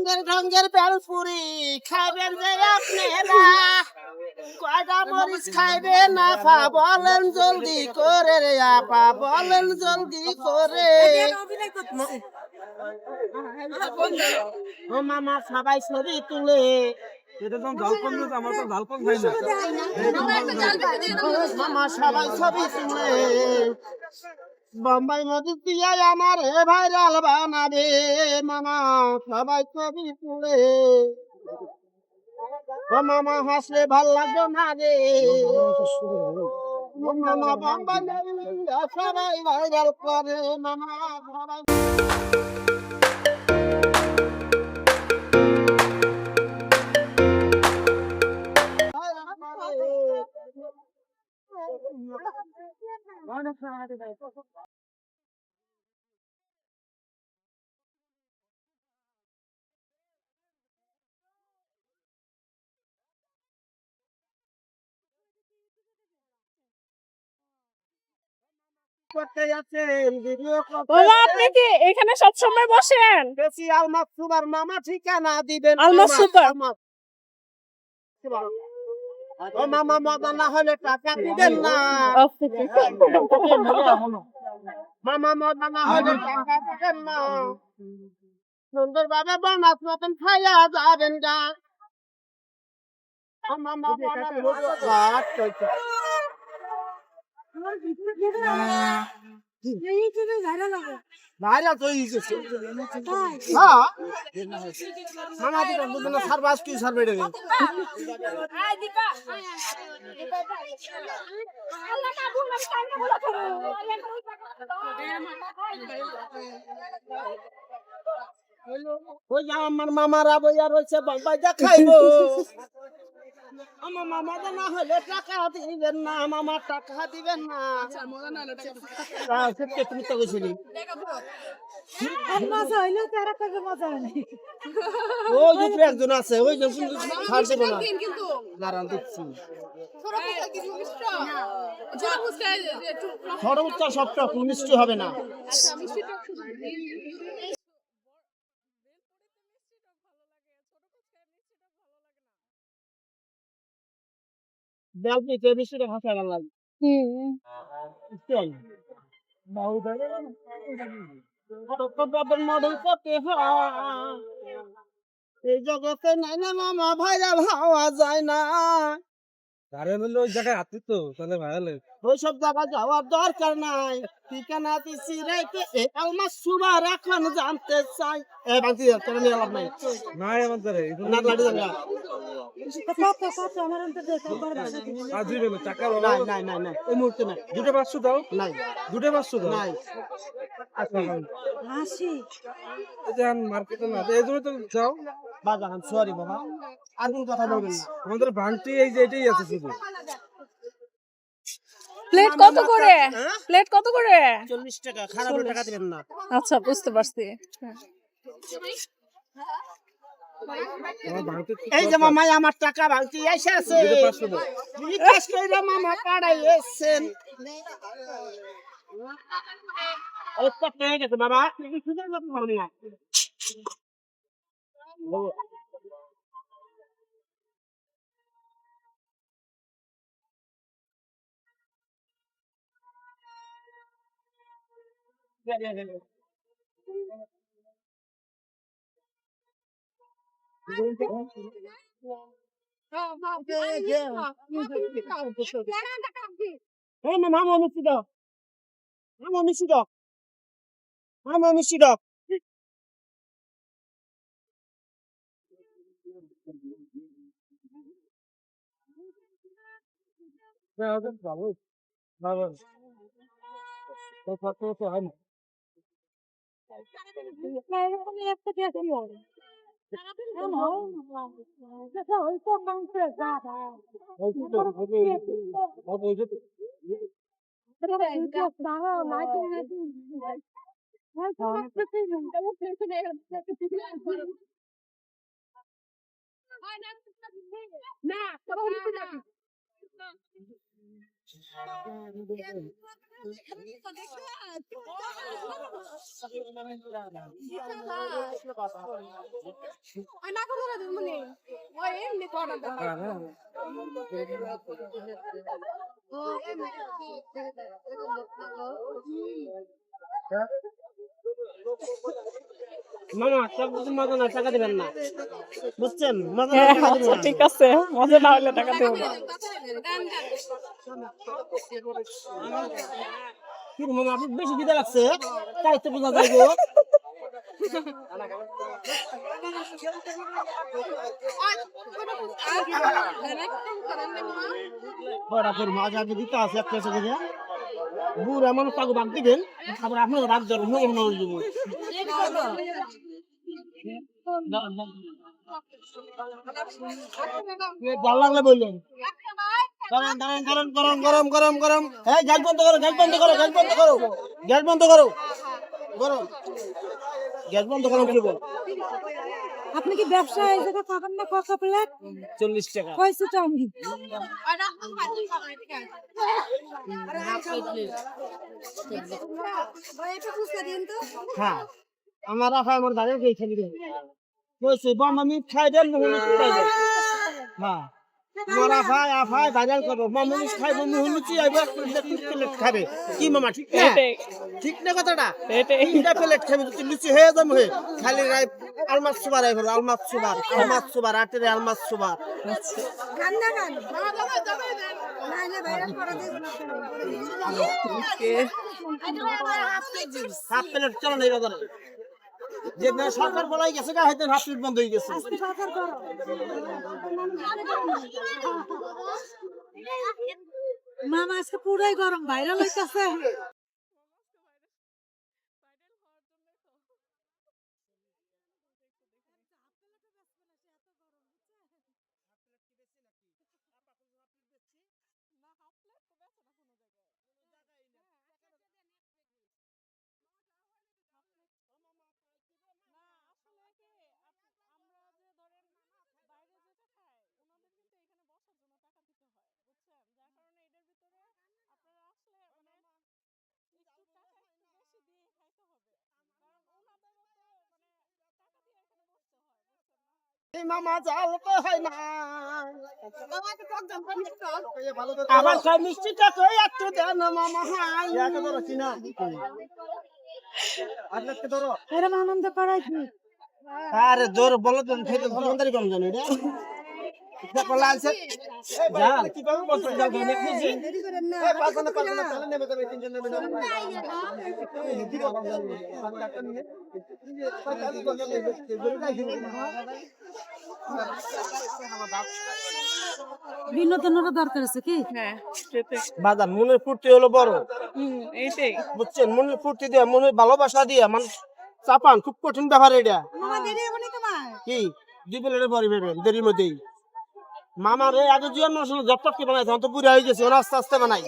রঙের রঙের বেলপুরি খাবেন যে আপনারা। কয়টা মরিচ খাইবে না পা বলেন জলদি করে রে আপা বলেন জলদি করে। ও মামা সবাই ছবি তুলে। এটা তো ঝালপান দিতে আমার তো ঝালপান খাই না। মামা সবাই ছবি তুলে। বোম্বাই নদী দিয়ে আমার হে ভাইরাল বানাবে মামা, সবাই ছবি তুলে। মামা, হাসলে ভালো লাগবে না রে। মামা, বম্বাই সবাই ভাইরাল করে, মামা, সবাই আপনি কি এখানে সব সময় বসেন বেশি আলমাস সুবার মামা ঠিকানা দিবেন আলমাস সুপার? ও মামা মজা না হলে টাকা দিবেন না। মামা মজা না হলে টাকা দিবেন না। সুন্দর ভাবে বানাস মতন খাইয়া যাবেন গা। মামা আমার মামারা বইয়া রয়েছে বাম্বাই দেখাইবো আমার মামা না হলে টাকা দিবেন না মামা টাকা দিবেন না। আহ, সত্যি তুমি তো গেছিলি ওই যে একজন আছে ওই যে না। দাঁড়ান দিচ্ছি সর্বোচ্চ সবটা মিষ্টি হবে না। বেলপিতে মিষ্টিটা ভাষা না লাগে এই জগতে নাই না মামা ভাইরা ভাওয়া যায় না। গাড়ি মিললে ওই জায়গায় হাতি তো তাহলে ভাইরাল ওইসব জায়গা যাওয়ার দরকার নাই। ঠিকানা দিছি রেখে এ আলমাস সুবার এখন জানতে চাই। এ বাকি তোর নিয়ে লাভ নাই। নাই আমার দ্বারা না লাড়ি আর নাই দুটো পাঁচশো দাও। নাই। দুটো পাঁচশো দাও। নাই। মার্কেটে না এই জন্য তো যাও। বাজান সরি বাবা। আর কোন কথা বলবেন না। আমাদের ভাঙটি এই যে এটাই আছে শুধু। প্লেট কত করে? হ্যাঁ? প্লেট কত করে? চল্লিশ টাকা খারাপ টাকা দিবেন না। আচ্ছা বুঝতে পারছি। এই যে মামাই আমার টাকা ভাঙতি এসে আছে। বিকাশ মামা পাড়াই এসেছেন ওই তো পেয়ে গেছে বাবা তুমি সুযোগ মতো ভাবনি না এই মামা মামা মিষ্টি দাও মামা মিষ্টি দাও মামা মিষ্টি দাও ভালো ভালো তো কত তো হয় মামা মজা না টাকা দিবেন না। বুঝছেন? মজা না হ্যাঁ টাকা দিবেন আচ্ছা ঠিক আছে মজা না হলে টাকা দেবো না। কি মামা বেশি দিতে লাগছে? তাই তো বোঝা যায় গো। বড়া করে আগে দিতে আছে একটা বুড়া মানুষ তাকে ভাগ দিবেন আবার আপনার মনে মনে দিব ভালো লাগলে বললেন গরম গরম গরম গরম গরম গরম হ্যাঁ গ্যাস বন্ধ করো গ্যাস বন্ধ করো গ্যাস বন্ধ করো গ্যাস বন্ধ করো গরম গ্যাস বন্ধ করো কি বল আপনি কি ব্যবসা এই জায়গা পাবেন না কত প্লেট? চল্লিশ টাকা। কয়শো চাউমিন হ্যাঁ। আমার আফা আমার দাঁড়িয়ে খেয়ে খেলি দেন বলছি বম আমি খাই দেন মুহুনি খাই দেন। হ্যাঁ। আমার আফা আফা ভাইরাল করব মামুনি খাইব মুহুনি চি আইব প্লেট খাবে। কি মামা ঠিক না? ঠিক না কথাটা? এটাই। তিনটা প্লেট খাবে তুই লুচি হয়ে যাম হে খালি রাই আলমাস সুবার আইব আলমাস সুবার আলমাস সুবার আটের আলমাস সুবার। গান নাইলে ভাইরাল হাফ প্লেট চলো না এই বাজারে। যে সরকার বলাই গেছে গা, হয়তো প্লেট বন্ধ হয়ে গেছে। মামা আজকে পুরাই গরম, ভাইরাল হইতাছে। এই মামা জাল তো হয় না। আবার সব মিষ্টিটা তো একটু দেন মামা। হাই চিনা। আজকে ধরো। আনন্দ করাই কি আরে জোর বলো তো খেতে কম জানো এটা দেখো লালছে যা কীভাবে বলছো যা গনে খুশি দেরি করেন না এই পাঁচ না পাঁচ না তাহলে নেমে যাবে তিনজন নেমে যাবে বিনোদনেরও দরকার আছে কি হ্যাঁ বাজার মনের ফুর্তি হলো বড় এটাই বুঝছেন মনের ফুর্তি দিয়ে মনের ভালোবাসা দিয়ে মানুষ চাপান খুব কঠিন ব্যাপার এটা কি দুই প্লেটের পরে দেরির মধ্যেই মামার এই আগে জীবন মানুষ কি বানাইছে অন্ত তো পুরা হয়ে গেছে আস্তে আস্তে বানাই।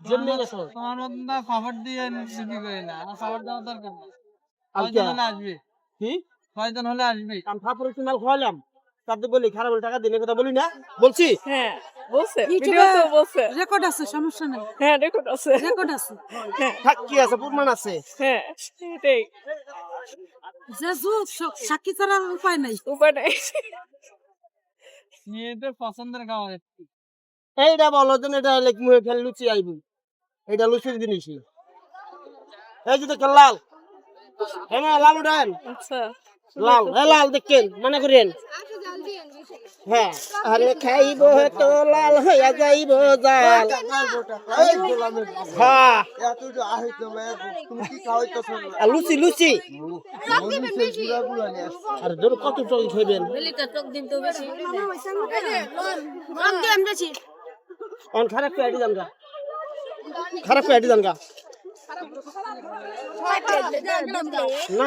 ঠিক না মা? জন্মে গেছো? তোমার মতন না খবর দিয়ে বিক্রি করি না? খবর দেওয়ার দরকার নেই। আচ্ছা। কয়জন আসবে? কি? কয়জন হলে আসবে? আমি ফাপুরে মাল খাওয়ালাম। তাতে বলি খারাপ টাকা দিনে কথা বলি না? বলছি? হ্যাঁ বলছে। ভিডিও তো বলছে। রেকর্ড আছে সমস্যা নেই। হ্যাঁ রেকর্ড আছে। রেকর্ড আছে। হ্যাঁ। কি আছে প্রমাণ আছে। হ্যাঁ এটাই যে সাক্ষী ছাড়ার উপায় নাই। উপায় নাই। মেয়েদের পছন্দের খাবার এইটা বলো যে এটা মুহে ফেল লুচি আইবি। এটা লুচির জিনিসই এই যে দেখেন লাল। হ্যাঁ না, লাল উঠান। আচ্ছা। লাল হ্যাঁ লাল দেখেন মনে করেন। হ্যাঁ আরে খাইব তো লাল হইয়া যাইব জাল। হ্যাঁ। লুচি লুচি। আর ধরো কত টক খাইবেন? অন খারাপ খারাপ করে না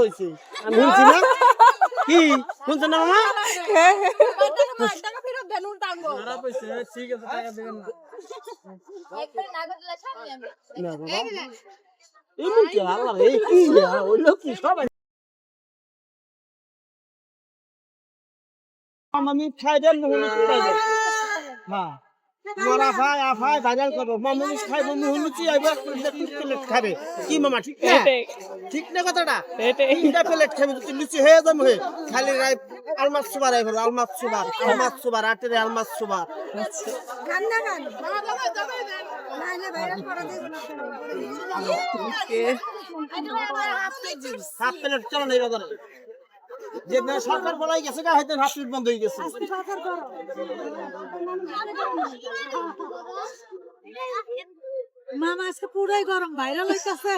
হয়েছে। আমি শুনছি না। না না না খাই দেন। হ্যাঁ মোরা ভাই আফাই ভাইরাল করব মামুনি খাইবো মুহুলুচি আইবা প্লেট খাবে কি মামা ঠিক না ঠিক না কথাটা তিনটা প্লেট খাবে তুই লুচি হয়ে যাব হে খালি রাই আলমাস সুবার আই হলো আলমাস সুবার আলমাস সুবার আটেরে আলমাস সুবার হাফ প্লেট চলো না বাজারে যে না সরকার বলাই গেছে গা হয়তো হাফ প্লেট বন্ধ হয়ে গেছে। মামা আজকে পুরাই গরম ভাইরাল হইতাছে।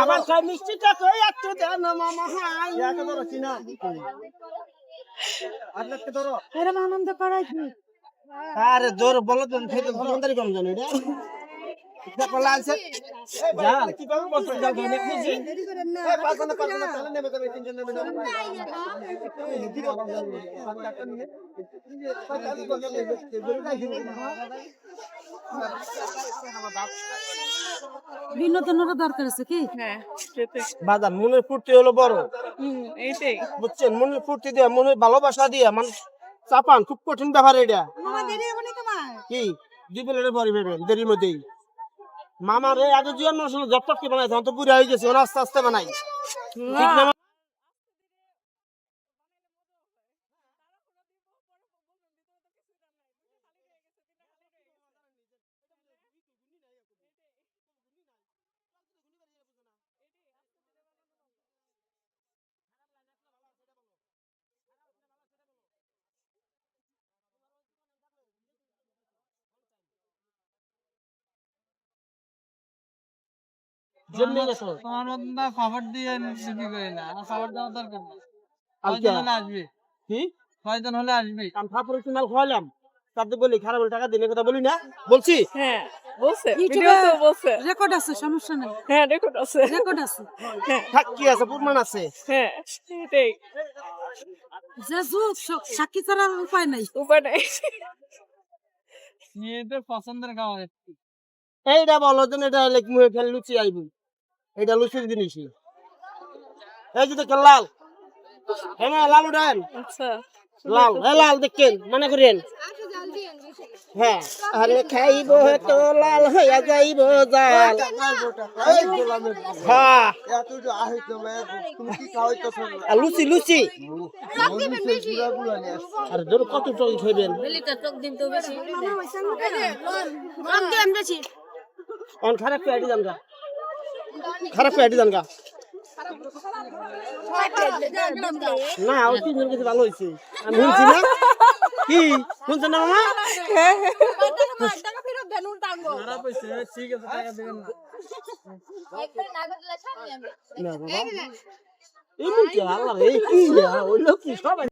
আমার খাই মিষ্টিটা তো একটু দেন মামা হাই। একে ধরো চিনা। আটলাকে ধরো। এরম আনন্দ করাই আরে জোর বলো তো খেতে কম জানো রে বিনোদনেরও দরকার আছে কি হ্যাঁ বাজার মনের ফুর্তি হলো বড় এইটাই বুঝছেন মনের ফুর্তি দিয়ে মনের ভালোবাসা দিয়ে মানুষ চাপান খুব কঠিন ব্যাপার এটা কি দুই প্লেটে পরে ভেবেন দেরির মধ্যেই মামার এই আগে জীবন মানুষ কি বানাই তখন তো বুড়া হয়ে গেছে ওরা আস্তে আস্তে বানাই ঠিক না মা? জন্মে তোমার না খবর দিয়ে বিক্রি করি না? খবর দেওয়ার দরকার নেই। কয়জন আসবে। কি? কয়জন হলে আসবে। আমি ফাপুরে মাল খাওয়ালাম তাতে বলি খারাপ টাকা দিনে কথা বলি না। বলছি? হ্যাঁ বলছে। ভিডিও তো বলছে। রেকর্ড আছে সমস্যা নেই। হ্যাঁ রেকর্ড আছে। রেকর্ড আছে। হ্যাঁ। থাক কি আছে? প্রমাণ আছে। হ্যাঁ এটাই যে সাক্ষী উপায় নাই। উপায় নাই। মেয়েদের পছন্দের খাবার একটু। এইটা বলো যে এটা লেখ মুহে খেলে লুচি আইব। এটা লুচির জিনিসই। এই যে দেখেন লাল। হ্যাঁ লাল উঠান। আচ্ছা। লাল হ্যাঁ লাল দেখেন মনে করেন। হ্যাঁ। আরে খাইব তো লাল হইয়া যাইব জাল। হ্যাঁ। লুচি লুচি। আর ধরো কত টক খাইবেন? অন খারাপ আইডি জানগা খারাপ করে জানগা না ও তিনজন কিছু ভালো হয়েছে। আমি শুনছি না। কি? শুনছেন না মামা? খারাপ হয়েছে ঠিক আছে টাকা দেবেন না। না এমন কি আল্লাহ কি ওই লোক কি সবাই